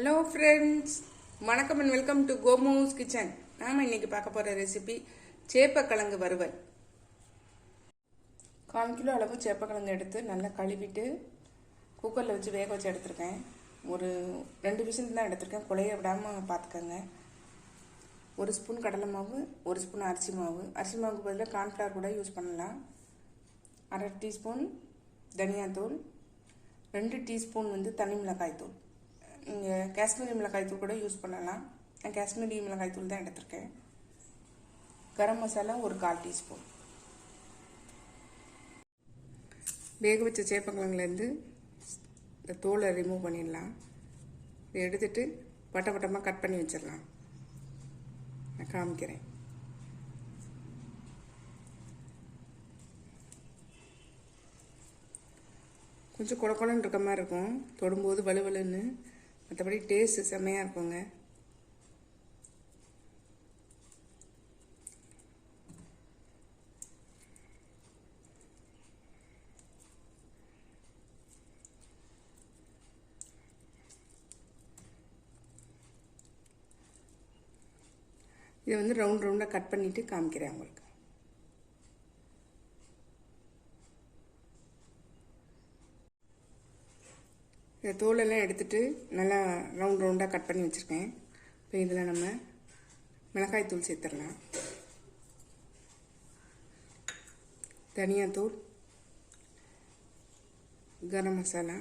Hello friends வணக்கம் and welcome to Komo's kitchen நாம் இன்றைக்கி பார்க்க போகிற ரெசிபி சேப்பக்கிழங்கு வறுவல். கால் கிலோ அளவு சேப்பக்கிழங்கு எடுத்து நல்லா கழுவிட்டு குக்கரில் வச்சு வேக வச்சு எடுத்திருக்கேன். ஒரு ரெண்டு விசில் தான் எடுத்திருக்கேன். குழைய விடாமல் பார்த்துக்கோங்க. ஒரு ஸ்பூன் கடலை மாவு ஒரு ஸ்பூன் அரிசி மாவு. அரிசி மாவுக்கு பதிலாக கார்ன்ஃப்ளவர் கூட யூஸ் பண்ணலாம். அரை டீஸ்பூன் தனியாத்தூள் ரெண்டு டீஸ்பூன் வந்து தனி மிளகாய் தூள் நீங்கள் காஷ்மீரி மிளகாய் தூள் கூட யூஸ் பண்ணலாம். நான் காஷ்மீரி மிளகாய் தூள் தான் எடுத்திருக்கேன். கரம் மசாலா ஒரு கால் டீஸ்பூன். வேக வச்ச சேப்பங்கிழங்குலேருந்து இந்த தோலை ரிமூவ் பண்ணிடலாம். இதை எடுத்துட்டு வட்ட வட்டமாக கட் பண்ணி வச்சிடலாம். நான் காமிக்கிறேன். கொஞ்சம் குளக்குளன்னு இருக்க மாதிரி இருக்கும். தொடும்போது வலுவலுன்னு மற்றபடி டேஸ்ட்டு செம்மையாக இருக்குங்க. இதை வந்து ரவுண்ட் ரவுண்டாக கட் பண்ணிவிட்டு காமிக்கிறேன் உங்களுக்கு. இந்த தோலெல்லாம் எடுத்துட்டு நல்லா ரவுண்ட் ரவுண்டாக கட் பண்ணி வச்சுருக்கேன். இப்போ இதில் நம்ம மிளகாய் தூள் சேர்த்துடலாம். தனியாத்தூள் கரம் மசாலா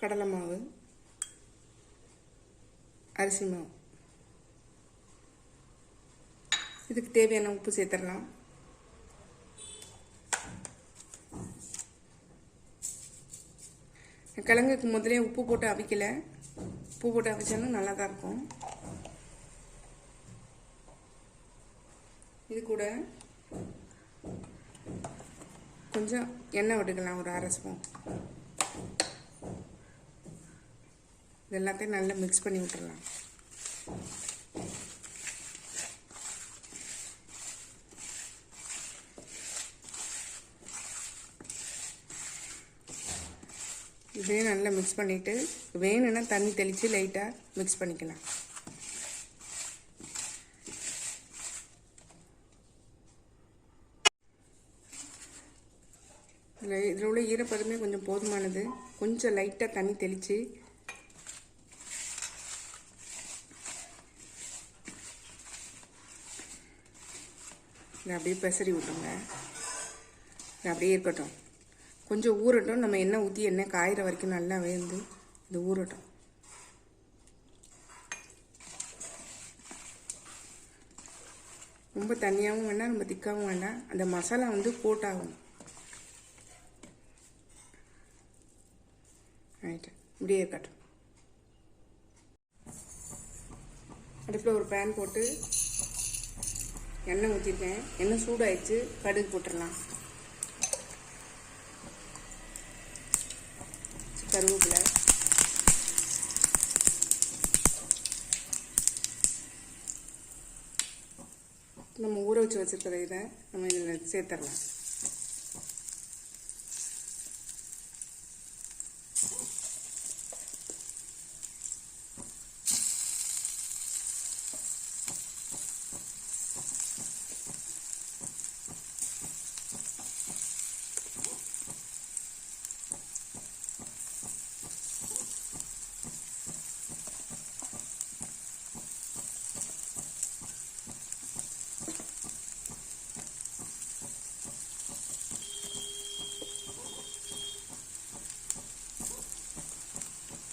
கடலை மாவு அரிசி மாவு. இதுக்கு தேவையான உப்பு சேர்த்துடலாம். கிழங்குக்கு முதலே உப்பு போட்டு அவிக்கல. உப்பு போட்டு அவிச்சாலும் நல்லா தான் இருக்கும். இது கூட கொஞ்சம் எண்ணெய் விட்டுக்கலாம் ஒரு அரை ஸ்பூன். இது எல்லாத்தையும் நல்லா மிக்ஸ் பண்ணி விட்டுறலாம். இதையும் நல்லா மிக்ஸ் பண்ணிவிட்டு வேணும்னா தண்ணி தெளித்து லைட்டாக மிக்ஸ் பண்ணிக்கலாம். இதில் இதில் உள்ள ஈரப்பதமே கொஞ்சம் போதுமானது. கொஞ்சம் லைட்டாக தண்ணி தெளித்து இதை அப்படியே பெசரி விட்டுங்க இது அப்படியே இருக்கட்டும். கொஞ்சம் ஊறட்டும். நம்ம எண்ணெய் ஊற்றி எண்ணெய் காயிற வரைக்கும் நல்லா வேந்து இது ஊறட்டும். ரொம்ப தண்ணியாகவும் வேண்டாம் ரொம்ப திக்காகவும் வேண்டாம் அந்த மசாலா வந்து போட்டாகும் ரைட்டு இப்படியே இருக்கட்டும். அடுப்பில் ஒரு பேன் போட்டு எண்ணெய் ஊற்றிருக்கேன் எண்ணெய் சூடாயிடுச்சு. கடுகு போட்டுடலாம். கருவேப்பிலை. நம்ம ஊற வச்சு வச்சுருக்கிற இதை நம்ம இதில் சேர்த்துடலாம்.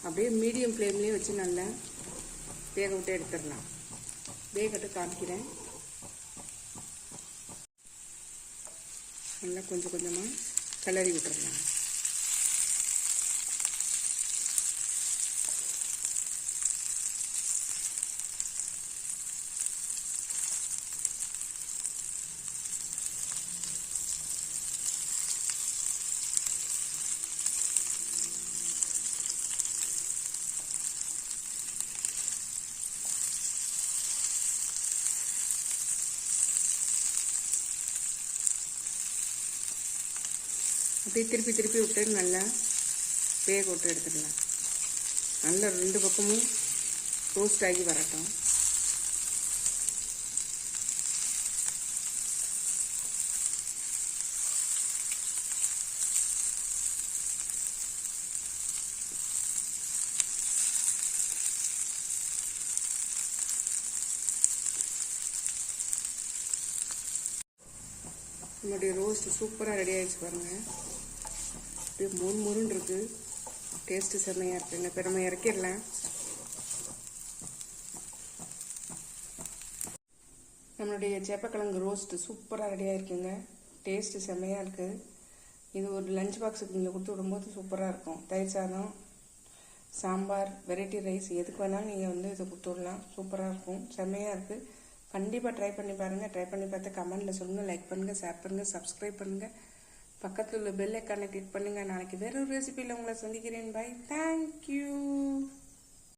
அப்படியே மீடியம் ஃப்ளேம்லேயே வச்சு நல்லா வேக விட்டு எடுத்துடலாம். வேகட்டு காமிக்கிறேன். நல்லா கொஞ்சம் கொஞ்சமாக கிளறி விட்டுடலாம். அப்படியே திருப்பி திருப்பி விட்டு நல்லா வேக விட்டு எடுத்துக்கலாம். நல்லா ரெண்டு பக்கமும் ரோஸ்ட் ஆகி வரட்டும். நம்மளுடைய ரோஸ்ட் சூப்பராக ரெடி ஆகிடுச்சு பாருங்கள் அப்படியே மொறு மொறுன்னு இருக்கு. டேஸ்ட்டு செம்மையாக இருக்குங்க இப்போ நம்ம இறக்கிடலாம். நம்மளுடைய சேப்பக்கிழங்கு ரோஸ்ட்டு சூப்பராக ரெடியாக இருக்குங்க டேஸ்ட்டு செம்மையாக இருக்குது இது ஒரு லஞ்ச் பாக்ஸுக்கு நீங்கள் கொடுத்து விடும்போது சூப்பராக இருக்கும். தயிர் சாதம் சாம்பார் வெரைட்டி ரைஸ் எதுக்கு வேணாலும் நீங்கள் வந்து இதை கொடுத்து விடலாம். சூப்பராக இருக்கும். செம்மையாக இருக்குது கண்டிப்பாக ட்ரை பண்ணி பாருங்கள் ட்ரை பண்ணி பார்த்து கமெண்டில் சொல்லுங்கள் லைக் பண்ணுங்கள் ஷேர் பண்ணுங்கள் சப்ஸ்கிரைப் பண்ணுங்கள் பக்கத்தில் உள்ள பெல் ஐக்கானை கிளிக் பண்ணுங்கள் நாளைக்கு வேற ஒரு ரெசிபியில் உங்களை சந்திக்கிறேன். By thank you